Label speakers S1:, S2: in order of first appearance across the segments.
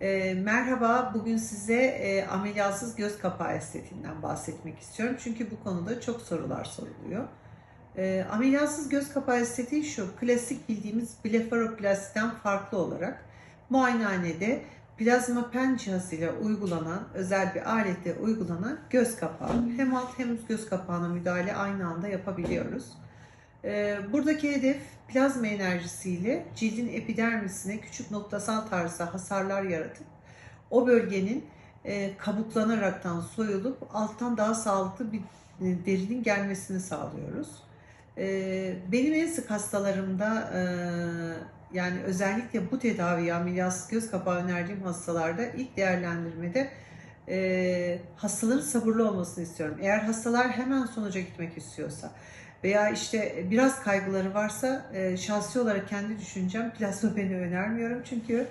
S1: E, merhaba, bugün size e, ameliyatsız göz kapağı estetiğinden bahsetmek istiyorum. Çünkü bu konuda çok sorular soruluyor. E, ameliyatsız göz kapağı estetiği şu, klasik bildiğimiz blefaroplasiden farklı olarak muayenehanede plazma pen cihazıyla uygulanan, özel bir aletle uygulanan göz kapağı. Hem alt hem üst göz kapağına müdahale aynı anda yapabiliyoruz. Ee, Buradaki hedef plazma enerjisiyle cildin epidermisine küçük noktasal tarzda hasarlar yaratıp o bölgenin e, kabuklanaraktan soyulup alttan daha sağlıklı bir e, derinin gelmesini sağlıyoruz. Ee, Benim en sık hastalarımda e, yani özellikle bu tedaviyi ameliyatsız göz kapağı önerdiğim hastalarda ilk değerlendirmede e, hastaların sabırlı olmasını istiyorum. Eğer hastalar hemen sonuca gitmek istiyorsa veya işte biraz kaygıları varsa e, şahsi olarak kendi düşüncem plazmapeni önermiyorum. Çünkü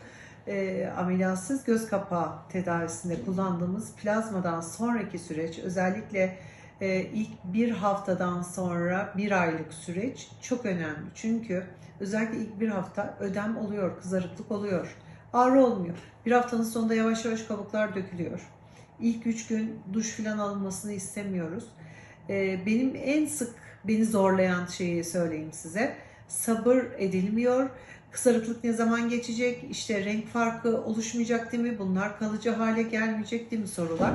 S1: e, ameliyatsız göz kapağı tedavisinde kullandığımız plazmadan sonraki süreç özellikle e, ilk bir haftadan sonra bir aylık süreç çok önemli. Çünkü özellikle ilk bir hafta ödem oluyor, kızarıklık oluyor, ağrı olmuyor. Bir haftanın sonunda yavaş yavaş kabuklar dökülüyor. İlk üç gün duş falan alınmasını istemiyoruz. E, benim en sık beni zorlayan şeyi söyleyeyim size. Sabır edilmiyor. Kısarıklık ne zaman geçecek? İşte renk farkı oluşmayacak değil mi? Bunlar kalıcı hale gelmeyecek değil mi sorular?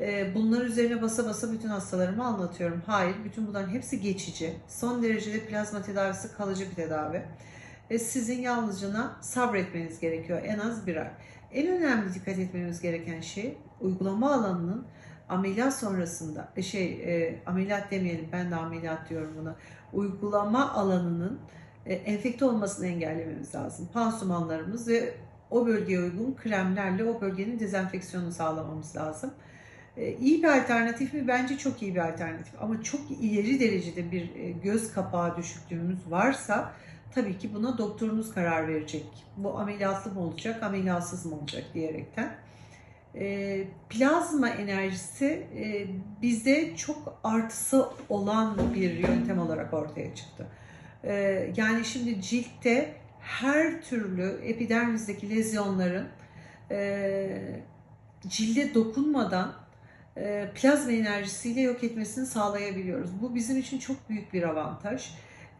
S1: Ee, bunlar üzerine basa basa bütün hastalarıma anlatıyorum. Hayır, bütün bunların hepsi geçici. Son derecede plazma tedavisi kalıcı bir tedavi. Ve sizin yalnızca sabretmeniz gerekiyor en az bir ay. En önemli dikkat etmemiz gereken şey uygulama alanının ameliyat sonrasında e, şey e, ameliyat demeyelim ben de ameliyat diyorum buna uygulama alanının e, enfekte olmasını engellememiz lazım. Pansumanlarımız ve o bölgeye uygun kremlerle o bölgenin dezenfeksiyonunu sağlamamız lazım. E, iyi bir alternatif mi? Bence çok iyi bir alternatif. Ama çok ileri derecede bir e, göz kapağı düşüklüğümüz varsa tabii ki buna doktorunuz karar verecek. Bu ameliyatlı mı olacak, ameliyatsız mı olacak diyerekten. E, plazma enerjisi e, bizde çok artısı olan bir yöntem olarak ortaya çıktı. E, yani şimdi ciltte her türlü epidermizdeki lezyonların e, cilde dokunmadan e, plazma enerjisiyle yok etmesini sağlayabiliyoruz. Bu bizim için çok büyük bir avantaj.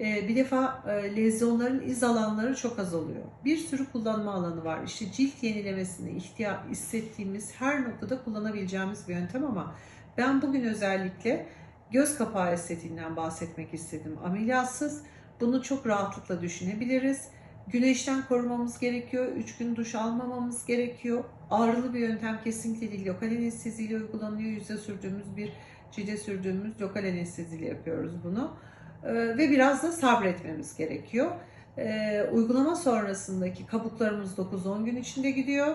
S1: E, bir defa e, lezyonların iz alanları çok az oluyor. Bir sürü kullanma alanı var. İşte cilt yenilemesini ihtiyaç hissettiğimiz her noktada kullanabileceğimiz bir yöntem ama ben bugün özellikle göz kapağı estetiğinden bahsetmek istedim. Ameliyatsız bunu çok rahatlıkla düşünebiliriz. Güneşten korumamız gerekiyor. 3 gün duş almamamız gerekiyor. Ağrılı bir yöntem kesinlikle değil. Lokal anesteziyle uygulanıyor. Yüze sürdüğümüz bir cilde sürdüğümüz lokal anesteziyle yapıyoruz bunu. Ee, ve biraz da sabretmemiz gerekiyor. Ee, uygulama sonrasındaki kabuklarımız 9-10 gün içinde gidiyor.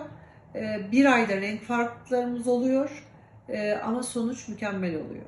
S1: Ee, bir ayda renk farklılıklarımız oluyor. Ama sonuç mükemmel oluyor.